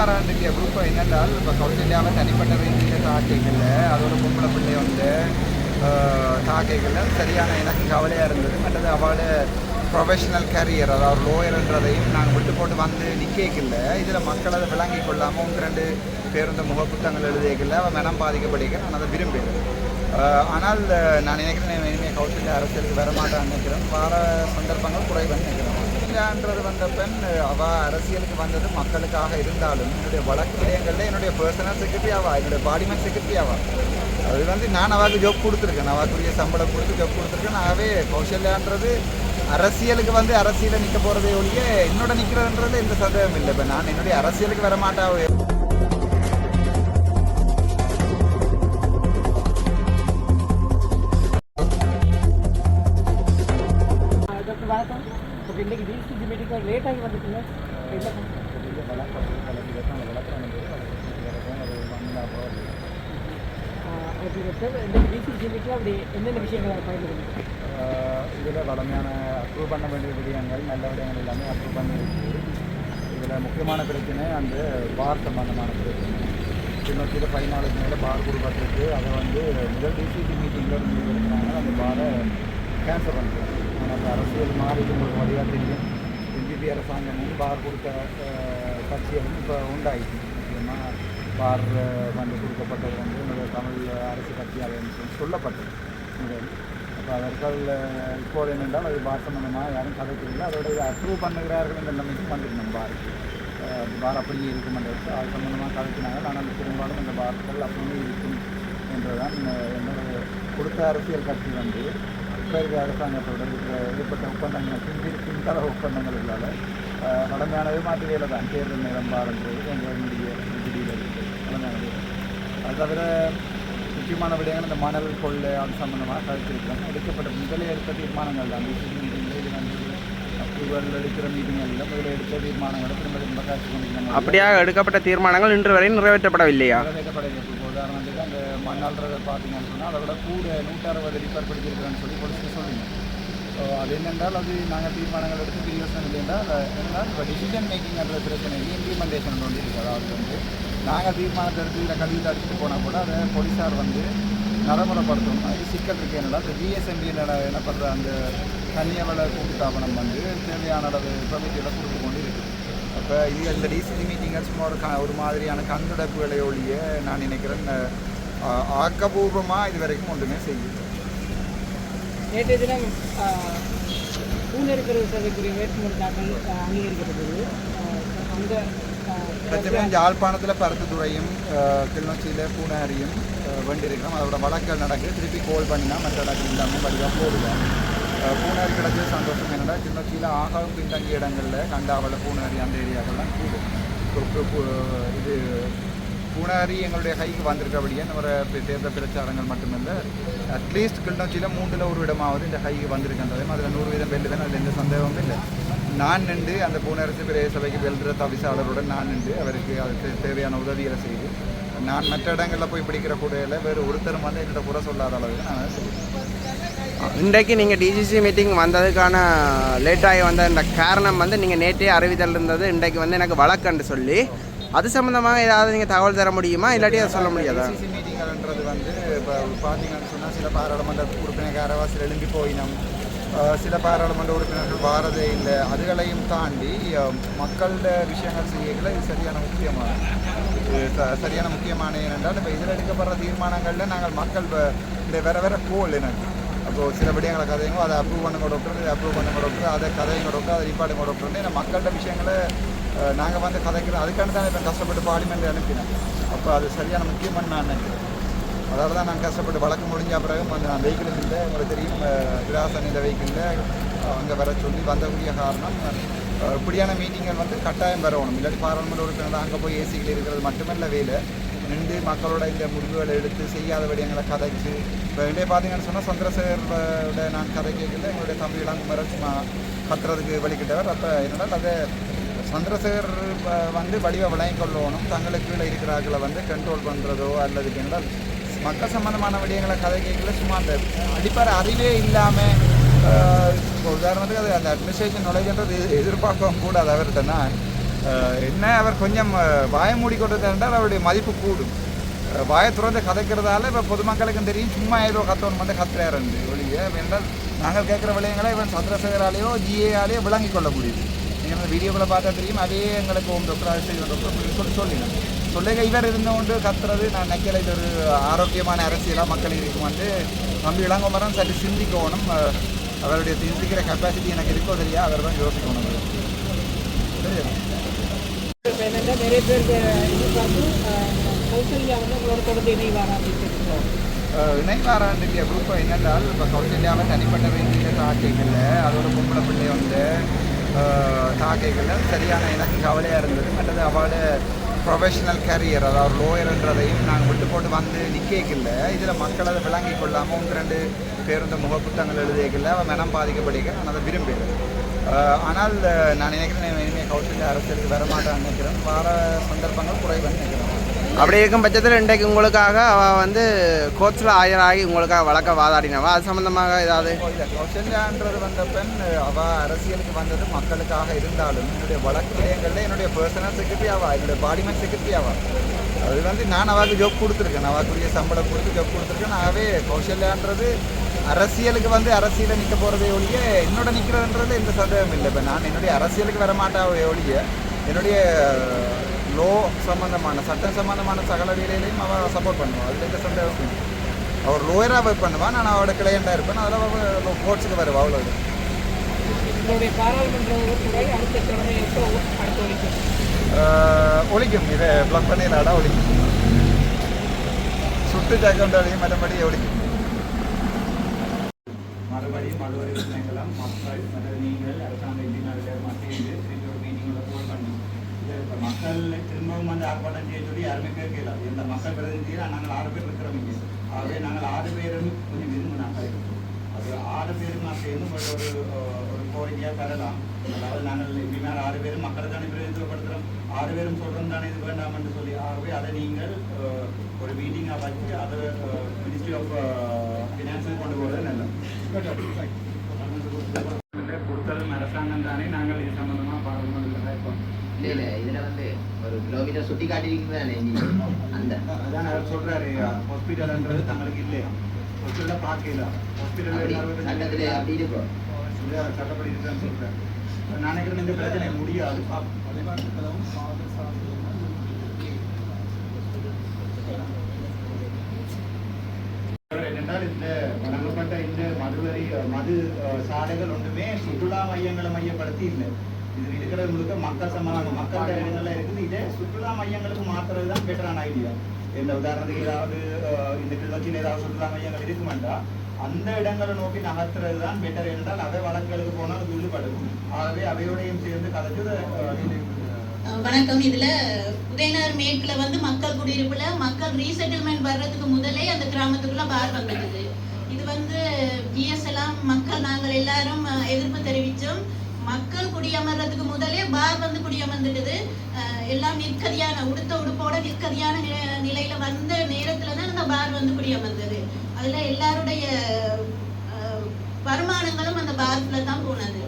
ஆறாண்டுக்கு group என்னென்றால் இப்போ கௌசல்யாவை தனிப்பட்ட ரீதியில் தாக்கைகள்ல அதோட பொம்பளை பிள்ளை வந்து தாக்கைகள்ல சரியான எனக்கு கவலையாக இருந்தது. மற்றது அவளோட ப்ரொஃபஷனல் கேரியர் அதாவது லோயர்ன்றதையும் நாங்கள் விட்டு போட்டு வந்து நிற்கல இதில் மக்கள் அதை விளங்கி கொள்ளாமல் ஒன்று ரெண்டு பேருந்து முகப்புத்தகங்கள் எழுதியதில் அவன் மனம் பாதிக்கப்படுகிற நான் அதை விரும்புகிறேன். ஆனால் நான் நினைக்கிறேன் இனிமேல் கௌசல்யா அரசியலுக்கு வரமாட்டான்னு நினைக்கிறேன். வார சந்தர்ப்பங்கள் குறைவுன்னு நினைக்கிறேன். கௌசல்யான்றது வந்த பெண் அவள் அரசியலுக்கு வந்தது மக்களுக்காக இருந்தாலும் என்னுடைய வழக்கு விடயங்களில் என்னுடைய பர்சனல் செக்ரட்டரி ஆவா என்னுடைய பாடிமெண்ட் செக்ரட்டரி ஆவா. அது வந்து நான் அவளுக்கு ஜாப் கொடுத்துருக்கேன். அவளுக்குரிய சம்பளம் கொடுத்து ஜாப் கொடுத்துருக்கேன். ஆகவே கௌசல்யான்றது அரசியலுக்கு வந்து அரசியலில் நிற்க போகிறதே ஒழிய என்னோட நிற்கிறதுன்றது எந்த சந்தேகம் இல்லை. இப்போ நான் என்னுடைய அரசியலுக்கு வரமாட்டாவே இப்போ இன்றைக்கி டிசிசி மீட்டிங் லேட் ஆகி வந்துட்டுங்க. இல்லை சார் இன்றைக்கி டிசிசி மீட்டிங் அப்படி என்னென்ன விஷயங்கள் பயன்படுது இதில் வளமையான அப்ரூவ் பண்ண வேண்டிய விடயங்கள் நல்ல விடயங்கள் எல்லாமே அப்ரூவ் பண்ணியிருக்கு இதில் முக்கியமான பிரச்சனை அந்த பார் சம்பந்தமான பிரச்சனை. இன்னொரு பதினாலுக்கு மேலே பார் கொடுக்கப்பட்டிருக்கு. அதை வந்து முதல் டிசிசி மீட்டிங்கில் முடிவு அந்த பாரை கேன்சல் பண்ணுறாங்க எனக்கு அந்த அரசியல் மாறி உங்களுக்கு வழியாக தெரியும். எம்பிபி அரசாங்கமும் பார் கொடுத்த கட்சியும் கட்சிகளும் இப்போ உண்டாயிடுச்சு முக்கியமாக பார் வந்து கொடுக்கப்பட்டது வந்து என்னுடைய தமிழ் அரசு கட்சியாக சொல்லப்பட்டது. முதல் அப்போ அதற்கால் இப்போது என்னென்றால் அது பார் சம்பந்தமாக யாரும் கதைக்கவில்லை அதோட அப்ரூவ் பண்ணுகிறார்கள் என்ற நம்பிக்கை வந்துருந்தோம் பாருக்கு. அஹ் பார் அப்படியே இருக்குமென்றது அது சம்பந்தமாக கதைக்கினாங்க ஆனால் பெரும்பாலும் இந்த பார்கள் அப்படியே இருக்கும் என்றுதான் அஹ், என்னோட கொடுத்த அரசியல் கட்சி வந்து இருக்கிற அரசாங்கத்தோட ஏற்பட்ட ஒப்பந்தங்கள் பிந்தி பின்தள ஒப்பந்தங்களால் வளமையான ஏமாற்று வேலை தான் தேர்தல் நேரம் பாருன்றது எங்களுடைய விதியில் வளமையான வேலை அது தவிர முக்கியமான விடயங்கள் இந்த மணல் கொள்ளை அது சம்பந்தமாக கருத்திருக்கிறோம். எடுக்கப்பட்ட முதலே எடுத்த தீர்மானங்கள் தான். அப்ரூவல் எடுக்கிற மீட்டிங்களில் முதல்ல எடுத்த தீர்மானங்களை திரும்ப திரும்ப காட்சி கொண்டிருந்தாங்க அப்படியாக எடுக்கப்பட்ட தீர்மானங்கள் இன்று வரை நிறைவேற்றப்படவில்லையா? நிறைவேற்றப்படவில்லை. காரணத்துக்கு அந்த மண்ணாள்றதை பார்த்தீங்கன்னு சொன்னால் அதை விட கூட நூற்றறுபது லிட்டர் பிடிச்சிருக்கிறேன்னு சொல்லி போலீஸ்க்கு சொல்லுங்க. ஸோ அது என்னென்றால் அது நாங்கள் தீர்மானங்கள் எடுத்து பிரியோசனம் இல்லை என்றால் என்னென்னால் இப்போ டிசிஷன் மேக்கிங் என்ற பிரச்சனைக்கு இம்ப்ளிமெண்டேஷன் வந்து இருக்குது அதாவது வந்து நாங்கள் தீர்மானத்தை எடுத்து இதை கல்வியில் அடிச்சுட்டு போனால் கூட அதை போலீஸார் வந்து நடைமுறைப்படுத்தணும். அது சிக்கல் இருக்குது என்னடா இந்த என்ன பண்ணுற அந்த தனியவள கூட்டுத்தாபனம் வந்து தேவையான அளவு பிரமிட்டியில் கொடுத்து கொண்டு அப்போ இங்கே இந்த டிசிசி மீட்டிங்கை சும்மா ஒரு க ஒரு மாதிரியான கண்துடைப்புகளை ஒழிய நான் நினைக்கிறேன் ஆக்கபூர்வமாக இது வரைக்கும் ஒன்றுமே செய்யுது நேற்றைய தினம் பூநெருக்கரு சபைக்குரிய வேட்புமனு தாக்கல் அங்கீகரிக்கப்பட்டது. அந்த ஆஹ், பிரச்சனை யாழ்ப்பாணத்தில் பருத்துத்துறையும் கிளிநொச்சியில் பூனாரியும் அஹ், வேண்டியிருக்கோம் அதோட வழக்கல் நடக்கு திருப்பி கோல் பண்ணினா மற்ற இடங்கள் எல்லாமே வழியாக போடுவோம் அஹ், பூனாரி கிடைச்சது சந்தோஷம் என்னடா கிளிநொச்சியில் ஆகாவும் பின்தங்கிய இடங்களில் கண்டாவள பூனாரி அந்த ஏரியாக்கள்லாம் கூடும். இது பூனாரி எங்களுடைய கைக்கு வந்திருக்கபடியே நம்ம பி- தேர்தல் பிரச்சாரங்கள் மட்டுமில்லை அட்லீஸ்ட் கிளிநொச்சியில் மூன்றில் ஒரு இடமாவது இந்த கைக்கு வந்திருக்கின்றதையும் அதில் நூறு வீதம் வெல்லுவேன் அதில் எந்த சந்தேகமும் இல்லை. நான் நின்று அந்த பூனரசு பிரதேச சபைக்கு வெல்ற தவிசாளருடன் நான் நின்று அவருக்கு அதுக்கு தேவையான உதவிகளை செய்து நான் மற்ற இடங்களில் போய் பிடிக்கிற கூடையில் வேறு ஒருத்தரும் வந்து என்னோட குறை சொல்லாத அளவுக்கு நான் செய்வேன். இன்றைக்கு நீங்கள் டிஜிசி மீட்டிங் வந்ததுக்கான லேட்டாகி வந்த இந்த காரணம் வந்து நீங்கள் நேற்றே அறிவித்தல் இருந்தது. இன்றைக்கு வந்து எனக்கு வழக்கன்று சொல்லி அது சம்மந்தமாக ஏதாவது நீங்கள் தகவல் தர முடியுமா? இல்லாட்டி அதை சொல்ல முடியாதா? டிசிசி மீட்டிங்கள்ன்றது வந்து இப்போ பார்த்தீங்கன்னு சொன்னால் சில பாராளுமன்ற உறுப்பினர்காரவா சில எழும்பி போயினம் சில பாராளுமன்ற உறுப்பினர்கள் வாரதே இல்லை. அதுகளையும் தாண்டி மக்களோட விஷயங்கள் செய்யல இது சரியான முக்கியமான ச- சரியான முக்கியமான ஏனென்றால் இப்போ இதில் எடுக்கப்படுற தீர்மானங்களில் நாங்கள் மக்கள் இந்த வேற வேற கோல் எனக்கு. அப்போது சில விடயங்களை கதையுங்க அதை அப்ரூவ் பண்ணுங்க டாக்டர் இதை அப்ரூவ் பண்ணுங்க டாக்டர் அதை கதையுங்க டாக்டர் அதை ரிப்பார்டுங்க டாக்டர்னு ஏன்னா மக்கள்கிட்ட விஷயங்களை நாங்கள் வந்து கதைக்கிறோம். அதுக்கான தான் இப்போ கஷ்டப்பட்டு பார்லிமெண்ட் அனுப்பினேன். அப்போ அது சரியான முக்கியமான நான் நினைக்கிறேன். அதாவது தான் நான் கஷ்டப்பட்டு வழக்கு முடிஞ்ச பிறகு வந்து நான் வெஹிக்கிள் இல்லை உங்களுக்கு தெரியும் விராசன் இந்த வெஹிக்கிளில் அங்கே வர சொல்லி வந்தக்கூடிய காரணம் இப்படியான மீட்டிங்கள் வந்து கட்டாயம் வரணும். இல்லாட்டி பாராளுமன்ற உறுப்பினர் அங்கே போய் ஏசிகள் இருக்கிறது மட்டுமல்ல வேலை. நின்று மக்களோட இந்த முடிவுகளை எடுத்து செய்யாத விடயங்களை கதைச்சு. இப்போ இன்றைய பார்த்தீங்கன்னு சொன்னால் சந்திரசேகரோட நான் கதை கேட்கல எங்களுடைய தம்பியெல்லாம் இளங்குமரன் சும்மா கத்துறதுக்கு வழிகிட்டவர். அப்போ என்னடா அதை சந்திரசேகர் வந்து வடிவ விளையம் கொள்ளணும். தங்களுக்கு கீழே இருக்கிறார்களை வந்து கண்ட்ரோல் பண்ணுறதோ அல்லது என்றால் மக்கள் சம்மந்தமான விடயங்களை கதை கேட்கல சும்மா அந்த அடிப்படை அறிவே இல்லாமல் இப்போ உதாரணத்துக்கு அது அந்த அட்மினிஸ்ட்ரேஷன் நுழைகின்றது எதிர்பார்க்கவும் கூடாது அவர்கிட்ட என்ன அவர் கொஞ்சம் அஹ், மூடிக்கொண்டது என்றால் அவருடைய மதிப்பு கூடும். அஹ், வாயை கதைக்கிறதால இப்போ பொதுமக்களுக்கும் தெரியும் சும்மா ஏதோ கத்தவன் வந்து கத்துறாருண்டு ஒழிய என்றால் நாங்கள் கேட்குற விளையங்களை இவன் சந்திரசேகராலேயோ ஜிஏஆலேயோ விளங்கிக் கொள்ள முடியுது. நீங்கள் அந்த வீடியோக்களை பார்த்தா தெரியும் அதே எங்களுக்கு ஓம் டாக்டர் ஆசிரியர் டாக்டர் சொல்லி சொல்லினேன் சொல்லுங்க இவர் இருந்தோண்டு கத்துறது நான் நினைக்கல இது ஒரு ஆரோக்கியமான அரசியலாக மக்கள் இருக்கும் வந்து நம்பி இளங்குமரம் சற்று சிந்திக்கணும். அவருடைய சிந்திக்கிற கெப்பாசிட்டி எனக்கு இருக்கோ தெரியா? அவர் தான் யோசிக்கணும். சரியா? என்னென்னா நிறைய பேருக்கு எதிர்பார்த்து அஹ், கௌசல்யா வந்து உங்களோட தொடர்ந்து இணைவாரா அப்படின்னு கேட்டுருக்கோம். குரூப் என்னென்றால் இப்போ கௌசல்யாவில் தனிப்பட்ட வேண்டிய தாக்கைகளில் அதோட பொம்பளை பிள்ளை வந்து தாக்கைகளில் சரியான எனக்கு கவலையாக இருந்தது. மற்றது அவளோட ப்ரொஃபஷனல் கேரியர் அதாவது லோயர்ன்றதையும் நாங்கள் விட்டு போட்டு வந்து நிற்கல இதில் மக்கள் அதை விளங்கி கொள்ளாமல் ஒன்று ரெண்டு பேருந்து முகப்புத்தங்கள் எழுதியக்கில்ல. அவன் மனம் பாதிக்கப்படிக்க நான் அதை விரும்புகிறேன். ஆனால் நான் நினைக்கிறேன் இனிமேல் கௌசல்யா அரசியலுக்கு வரமாட்டான்னு நினைக்கிறேன். வார சந்தர்ப்பங்கள் குறைவான்னு நினைக்கிறேன். அப்படி இருக்கும் பட்சத்தில் இன்றைக்கு உங்களுக்காக அவள் வந்து கோர்ட்ஸில் ஆஜராகி உங்களுக்காக வழக்க வாதாடினவா? அது சம்மந்தமாக ஏதாவது? இல்லை கௌசல்யான்றது வந்த பெண் அவ அரசியலுக்கு வந்தது மக்களுக்காக இருந்தாலும் என்னுடைய வழக்கு விடயங்களில் என்னுடைய பர்சனல் செக்ரட்டரி ஆவா? என்னுடைய பாடிமெண்ட் செக்ரட்டரி ஆவா? அது வந்து நான் அவளுக்கு ஜாப் கொடுத்துருக்கேன். அவளுக்குரிய சம்பளம் கொடுத்து ஜாப் கொடுத்துருக்கேன். ஆகவே கௌசல்யான்றது அரசியலுக்கு வந்து அரசியலில் நிற்க போகிறதே ஒழிய என்னோட நிற்கிறதுன்றது எந்த சந்தேகம் இல்லை. இப்போ நான் என்னுடைய அரசியலுக்கு வர மாட்டாவே ஒழிய என்னுடைய லோ சம்பந்தமான சட்டம் சம்பந்தமான சகல வேலையிலையும் அவள் சப்போர்ட் பண்ணுவாள் அதில் எந்த சந்தேகம் இல்லை. அவர் லோயராக ஒர்க் பண்ணுவான். நான் அவரோட கிளையண்டாக இருப்பேன். அதில் அவள் கோர்ட்ஸுக்கு வருவா. அவ்வளோ உங்களுடைய பாராளுமன்ற உறுப்பினரை அடுத்த கிழமை அடுத்த ஒழிக்கும் ஒழிக்கும் இதை ப்ளாக் பண்ணிடலாடா ஒழிக்கும் சுட்டு ஜாக்கண்டாலையும் மற்றபடி ஒழிக்கும் மறுபடியும் மறுபடி விஷயங்களாம் மக்கள் மற்றது நீங்கள் அரசாங்க இன்ஜினியர்கள் மத்திய திருப்பி ஒரு மீட்டிங்கில் போல் பண்ணி இப்போ மக்கள் திரும்பவும் வந்து ஆர்ப்பாட்டம் செய்ய சொல்லி யாருமே கேட்கல இந்த மக்கள் பிரதிநிதியில் நாங்கள் ஆறு பேர் இருக்கிறோம் இங்கே ஆகவே நாங்கள் ஆறு பேரும் கொஞ்சம் விரும்பினாங்க அது ஆறு பேரும் சேர்ந்து ஒரு ஒரு கோரிக்கையாக தரலாம் அதாவது நாங்கள் இனிமேல் ஆறு பேரும் மக்களை தானே பிரதிநிதித்துவப்படுத்துகிறோம் ஆறு பேரும் சொல்கிறோம் தானே இது வேண்டாம் என்று சொல்லி ஆகவே அதை நீங்கள் ஒரு மீட்டிங்காக வச்சு அதை மினிஸ்ட்ரி ஆஃப் ஃபினான்ஸுக்கு கொண்டு போகிறது நல்லது கொடுத்ததும் அரசாங்கம் தானே நாங்கள் இது சம்மந்தமாக பார்க்கணும் இப்போ இல்லை இல்லை இதில் வந்து ஒரு கிலோமீட்டர் சுட்டி காட்டிருக்கீங்க தானே அந்த. அதான் அவர் சொல்றாரு ஹாஸ்பிட்டல்ன்றது தங்களுக்கு இல்லையா ஹாஸ்பிட்டலில் பார்க்கல. அப்படி ஹாஸ்பிட்டல் சட்டத்துல அப்படி இருக்கும். சட்டப்படி இருக்குன்னு சொல்றேன். நான் நினைக்கிறேன் இந்த பிரச்சனை முடியாது. என்னென்றால் இந்த வழங்கப்பட்ட இந்த மதுவரி மது சாலைகள் ஒன்றுமே சுற்றுலா மையங்களை மையப்படுத்தி இல்லை. இது இருக்கிறது முழுக்க மக்கள் சம்பளம் மக்களோட இடங்கள்ல இருக்குது. இதே சுற்றுலா மையங்களுக்கு மாத்துறது தான் பெட்டரான ஐடியா இந்த உதாரணத்துக்கு ஏதாவது இந்த கிளர்ச்சியில் ஏதாவது சுற்றுலா மையங்கள் இருக்குமெண்டா அந்த இடங்களை நோக்கி நகர்த்துறது தான் பெட்டர் என்றால் அவை வழக்குகளுக்கு போனால் அது ஆகவே அவையோடையும் சேர்ந்து கதைச்சு வணக்கம். இதுல உதயநகர் மேற்குல வந்து மக்கள் குடியிருப்புல மக்கள் ரீசெட்டில்மெண்ட் வர்றதுக்கு முதலே அந்த கிராமத்துக்குள்ள பார் வந்துடுது இது வந்து ஜிஎஸ் எல்லாம் மக்கள் நாங்கள் எல்லாரும் எதிர்ப்பு தெரிவித்தோம் மக்கள் குடியமர்றதுக்கு முதலே பார் வந்து குடியமர்ந்துடுது எல்லாம் நிற்கதியான உடுத்த உடுப்போட நிற்கதியான நிலையில வந்த நேரத்துல தான் அந்த பார் வந்து குடியமர்ந்தது. அதுல எல்லாருடைய அஹ், வருமானங்களும் அந்த பார்க்குள்ள தான் போனது.